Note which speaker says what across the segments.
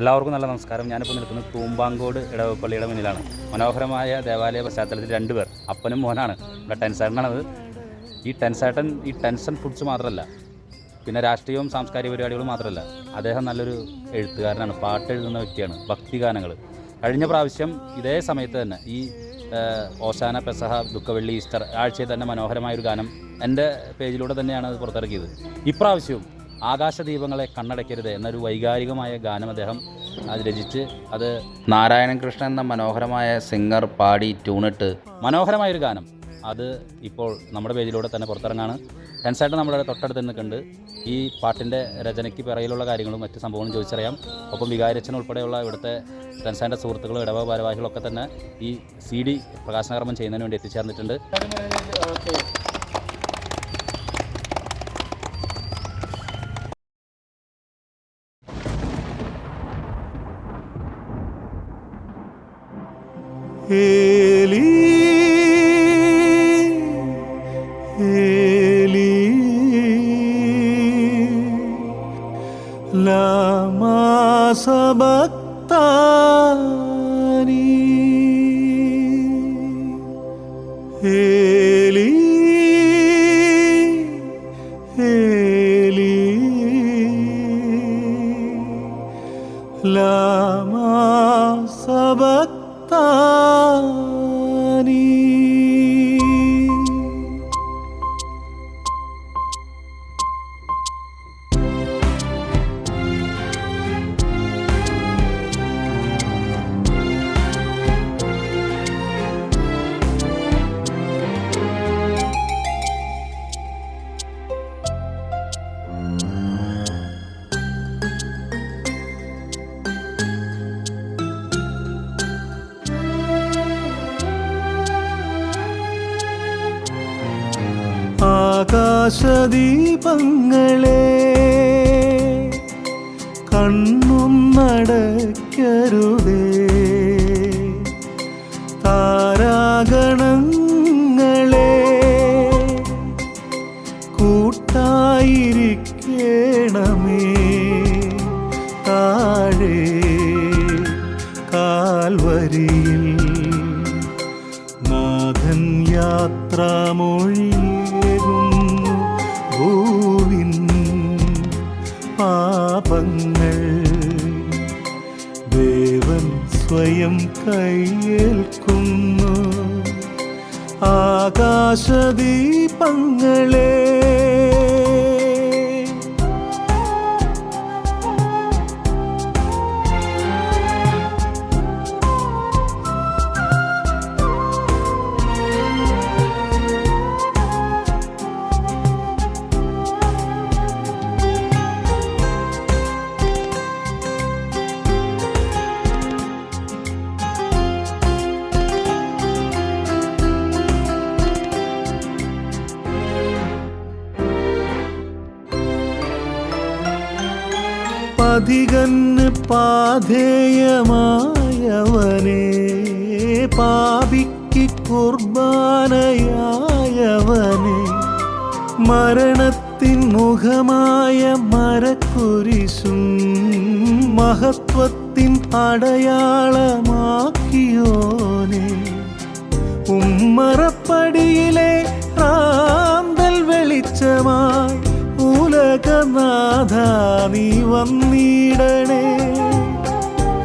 Speaker 1: എല്ലാവർക്കും നല്ല നമസ്കാരം. ഞാനിപ്പോൾ നിൽക്കുന്നത് തൂമ്പാങ്കോട് ഇടവപ്പള്ളിയുടെ മുന്നിലാണ്. മനോഹരമായ ദേവാലയ പശ്ചാത്തലത്തിൽ രണ്ടുപേർ അപ്പനും മോനാണ്. ഇവിടെ ടെൻസേട്ടനാണത് ഈ ടെൻസേട്ടൻ ഈ ടെൻഷൻ ഫുഡ്സ് മാത്രമല്ല പിന്നെ രാഷ്ട്രീയവും സാംസ്കാരിക പരിപാടികളും മാത്രമല്ല അദ്ദേഹം നല്ലൊരു എഴുത്തുകാരനാണ് പാട്ട് എഴുതുന്ന വ്യക്തിയാണ് ഭക്തിഗാനങ്ങൾ കഴിഞ്ഞ പ്രാവശ്യം ഇതേ സമയത്ത് തന്നെ ഈ ഓശാന പെസഹ ദുഃഖവെള്ളി ഈസ്റ്റർ ആഴ്ചയിൽ തന്നെ മനോഹരമായൊരു ഗാനം എന്റെ പേജിലൂടെ തന്നെയാണ് അത് പുറത്തിറക്കിയത്. ഇപ്രാവശ്യവും ആകാശദീപങ്ങളെ കണ്ണടയ്ക്കരുത് എന്നൊരു വൈകാരികമായ ഗാനം അദ്ദേഹം അത് രചിച്ച് അത് നാരായണൻ കൃഷ്ണൻ എന്ന മനോഹരമായ സിംഗർ പാടി ട്യൂണിട്ട് മനോഹരമായൊരു ഗാനം. അത് ഇപ്പോൾ നമ്മുടെ പേജിലൂടെ തന്നെ പുറത്തിറങ്ങാണ്. ടെൻസായിട്ട് നമ്മുടെ തൊട്ടടുത്ത് നിൽക്കുന്നുണ്ട്. ഈ പാട്ടിന്റെ രചനയ്ക്ക് പിറയിലുള്ള കാര്യങ്ങളും മറ്റ് സംഭവങ്ങളും ചോദിച്ചറിയാം. ഒപ്പം വികാരച്ചൻ ഉൾപ്പെടെയുള്ള ഇവിടുത്തെ ടെൻസാന്റെ സുഹൃത്തുക്കളും ഇടവ ഭാരവാഹികളൊക്കെ തന്നെ ഈ സി ഡി പ്രകാശനകർമ്മം ചെയ്യുന്നതിന് വേണ്ടി എത്തിച്ചേർന്നിട്ടുണ്ട്.
Speaker 2: ഏലി സബക്താനി ഏലി ഏലി. ലമാ സബക്താനി ആകാശദീപങ്ങളെ കണ്ണും നടക്കരുതേ താരാഗണങ്ങളെ യാത്രാമൊഴിയേകുന്നു ഭൂവിൻ ദേവൻ സ്വയം കയ്യേൽക്കുന്നു ആകാശദീപങ്ങളെ. പതികന്ന് പാധേയമായവനെ പാപിക്ക് കുർബാനയായവനെ മരണത്തിൻ മുഖമായ മരക്കുരിശും മഹത്വത്തിൻ അടയാളമാക്കിയോനെ വന്നിടണേ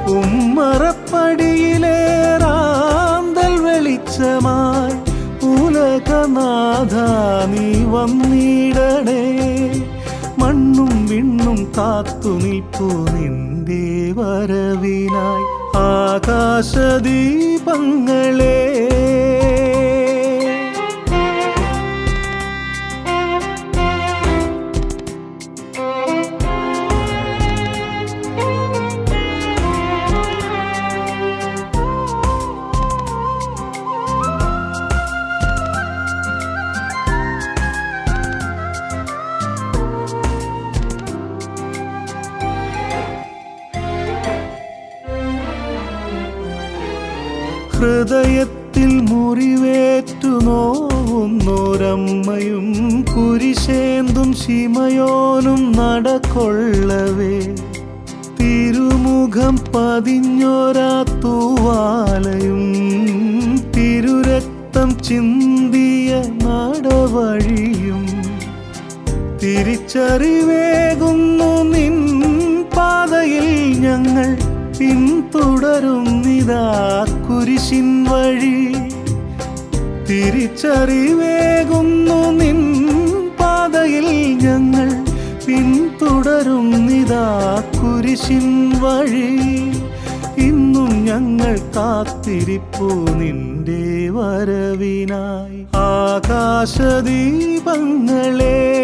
Speaker 2: ഉമ്മറപ്പടിയിലെ റാന്തൽ വെളിച്ചമായി ഉലകനാഥ നീ വന്നിടണേ. മണ്ണും വിണ്ണും കാത്തു നിൽപ്പു നിന്റെ വരവിനായി. ആകാശദീപങ്ങളെ. ഹൃദയത്തിൽ മുറിവേറ്റു നോവുന്നോരമ്മയും കുരിശേന്തും ശിമയോനും നടക്കൊള്ളവേ. തിരുമുഖം പതിഞ്ഞൊരാ തൂവാലയും തിരുരക്തം ചിന്തിയ നടവഴിയും തിരിച്ചറിവേകുന്നു നിൻ പാതയിൽ ഞങ്ങൾ പിന്തുടരുന്നിതാ കുരിശിൻ വഴി. തിരിച്ചറിവേകുന്നു നിൻ പാതയിൽ ഞങ്ങൾ. പിന്തുടരുന്നിതാ കുരിശിൻ വഴി. ഇന്നും ഞങ്ങൾ കാത്തിരിപ്പു നിന്റെ വരവിനായി. ആകാശദീപങ്ങളെ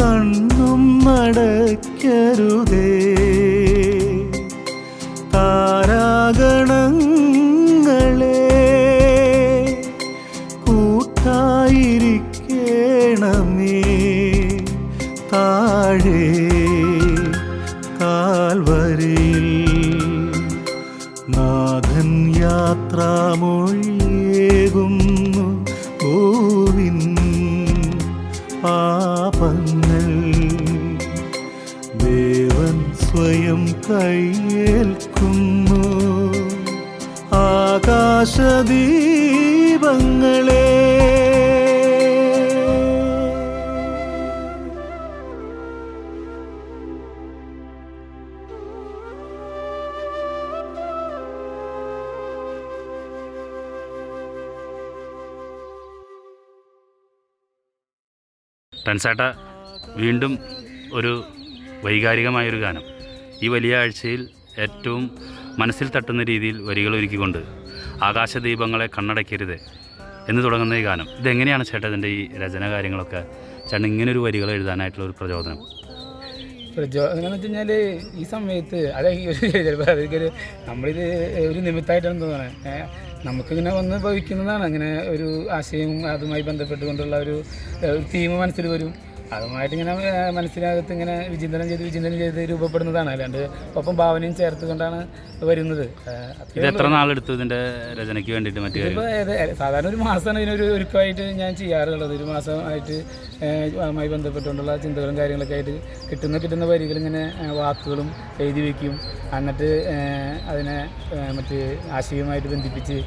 Speaker 2: കണ്ണും നടക്കരുതേ மாறாக
Speaker 1: ടെൻസേട്ട വീണ്ടും ഒരു വൈകാരികമായൊരു ഗാനം. ഈ വലിയ ആഴ്ചയിൽ ഏറ്റവും മനസ്സിൽ തട്ടുന്ന രീതിയിൽ വരികൾ ഒരുക്കിക്കൊണ്ട് ആകാശദീപങ്ങളെ കണ്ണടയ്ക്കരുത് എന്ന് തുടങ്ങുന്ന ഈ ഗാനം. ഇതെങ്ങനെയാണ് ചേട്ടതിന്റെ ഈ രചന കാര്യങ്ങളൊക്കെ ചേട്ടൻ ഇങ്ങനൊരു വരികൾ എഴുതാനായിട്ടുള്ള ഒരു പ്രചോദനം?
Speaker 3: പ്രചോദനം വെച്ച് കഴിഞ്ഞാൽ ഈ സമയത്ത് അത് ഈ ഒരു ചിലപ്പോൾ അതൊരു നമ്മളിത് ഒരു നിമിത്തമായിട്ടാണ് തോന്നുന്നത് നമുക്കിങ്ങനെ വന്ന് ഭവിക്കുന്നതാണ്. അങ്ങനെ ഒരു ആശയവും അതുമായി ബന്ധപ്പെട്ടുകൊണ്ടുള്ള ഒരു തീം മനസ്സിൽ വരും. അതുമായിട്ട് ഇങ്ങനെ മനസ്സിനകത്ത് ഇങ്ങനെ വിചിന്തനം ചെയ്ത് വിചിന്തനം ചെയ്ത് രൂപപ്പെടുന്നതാണ്. അല്ലാണ്ട് ഒപ്പം ഭാവനയും ചേർത്തുകൊണ്ടാണ് വരുന്നത്.
Speaker 1: ഇത് എത്ര നാളെടുത്തു ഇതിന്റെ രചനയ്ക്ക് വേണ്ടിയിട്ട് മറ്റു
Speaker 3: സാധാരണ ഒരു മാസമാണ് ഇതിനൊരു ഒരുക്കമായിട്ട് ഞാൻ ചെയ്യാറുള്ളത്. ഒരു മാസമായിട്ട് മായി ബന്ധപ്പെട്ടുകൊണ്ടുള്ള ചിന്തകളും കാര്യങ്ങളൊക്കെ ആയിട്ട് കിട്ടുന്ന കിട്ടുന്ന വരികൾ ഇങ്ങനെ വാക്കുകളും എഴുതി വയ്ക്കും എന്നിട്ട് അതിനെ മറ്റ് ആശയവുമായിട്ട് ബന്ധിപ്പിച്ച്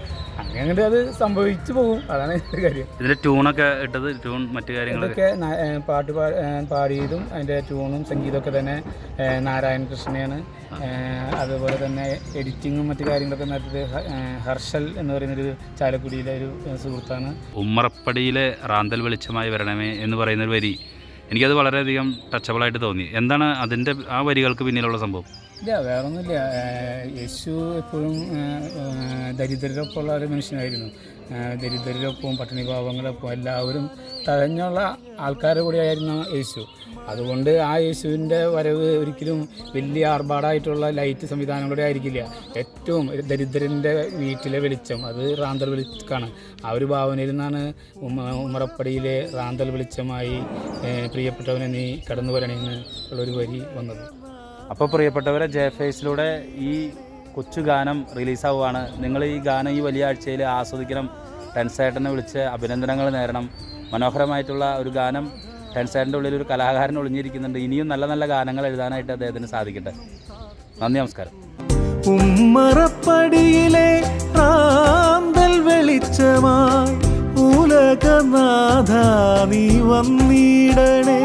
Speaker 3: അങ്ങനെ അത് സംഭവിച്ചു പോകും. അതാണ് കാര്യം.
Speaker 1: ഇതിന്റെ ട്യൂണൊക്കെ ഇട്ടത് ട്യൂൺ മറ്റു കാര്യങ്ങളൊക്കെ?
Speaker 3: ഏഹ്, പാട്ട് പാ- പാടിയതും അതിന്റെ ട്യൂണും സംഗീതമൊക്കെ തന്നെ നാരായണ കൃഷ്ണയാണ് അതുപോലെ തന്നെ എഡിറ്റിങ്ങും മറ്റു കാര്യങ്ങളൊക്കെ നടത്തിയത് ഹർഷൽ എന്ന് പറയുന്നൊരു ചാലക്കുടിയിലെ ഒരു സുഹൃത്താണ്.
Speaker 1: ഉമ്മറപ്പടിയിലെ റാന്തൽ വെളിച്ചമായി വരണമേ എന്ന് പറയുന്നൊരു വരി എനിക്കത് വളരെയധികം ടച്ചബിളായിട്ട് തോന്നി. എന്താണ് അതിന്റെ ആ വരികൾക്ക് പിന്നിലുള്ള സംഭവം?
Speaker 3: ഇല്ല വേറൊന്നുമില്ല. യേശു എപ്പോഴും ദരിദ്രരൊപ്പമുള്ള ഒരു മനുഷ്യനായിരുന്നു. ദരിദ്രരൊപ്പവും പട്ടിണി പാവങ്ങളൊപ്പം എല്ലാവരും തഴഞ്ഞുള്ള ആൾക്കാരുടെ കൂടെയായിരുന്നു യേശു. അതുകൊണ്ട് ആ യേശുവിന്റെ വരവ് ഒരിക്കലും വലിയ ആർഭാടായിട്ടുള്ള ലൈറ്റ് സംവിധാനങ്ങളുടെ ആയിരിക്കില്ല. ഏറ്റവും ദരിദ്രന്റെ വീട്ടിലെ വെളിച്ചം അത് റാന്തൽ വെളിച്ചമാണ് ആ ഒരു ഭാവനയിൽ നിന്നാണ് ഉമ്മ ഉമ്മറപ്പടിയിലെ റാന്തൽ വെളിച്ചമായി പ്രിയപ്പെട്ടവനെ നീ കടന്നു വരണമെന്ന് ഉള്ളൊരു വരി വന്നത്.
Speaker 1: അപ്പോൾ പ്രിയപ്പെട്ടവരെ ജെ ഫേസിലൂടെ ഈ കൊച്ചു ഗാനം റിലീസാവുകയാണ്. നിങ്ങൾ ഈ ഗാനം ഈ വലിയ ആഴ്ചയിൽ ആസ്വദിക്കണം. ടെൻസേട്ടനെ വിളിച്ച് അഭിനന്ദനങ്ങൾ നേരണം. മനോഹരമായിട്ടുള്ള ഒരു ഗാനം ടെൻസേട്ടന്റെ ഉള്ളിൽ ഒരു കലാകാരൻ ഒളിഞ്ഞിരിക്കുന്നുണ്ട്. ഇനിയും നല്ല നല്ല ഗാനങ്ങൾ എഴുതാനായിട്ട് അദ്ദേഹത്തിന് സാധിക്കട്ടെ. നന്ദി നമസ്കാരം.
Speaker 2: ഉമ്മറപ്പടിയിലെ റാന്തൽ വെളിച്ചമായി ഉലകനാഥ നീ വന്നിടണേ.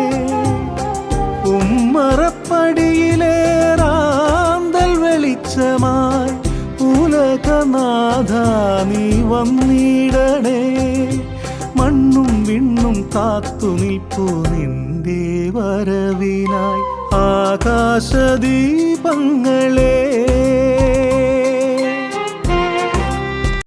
Speaker 2: ഉലകനാഥ നീ വന്നിടണേ മണ്ണും വിണ്ണും കാത്തു നിൽപ്പു നിന്റെ വരവിനായി. ആകാശദീപങ്ങളെ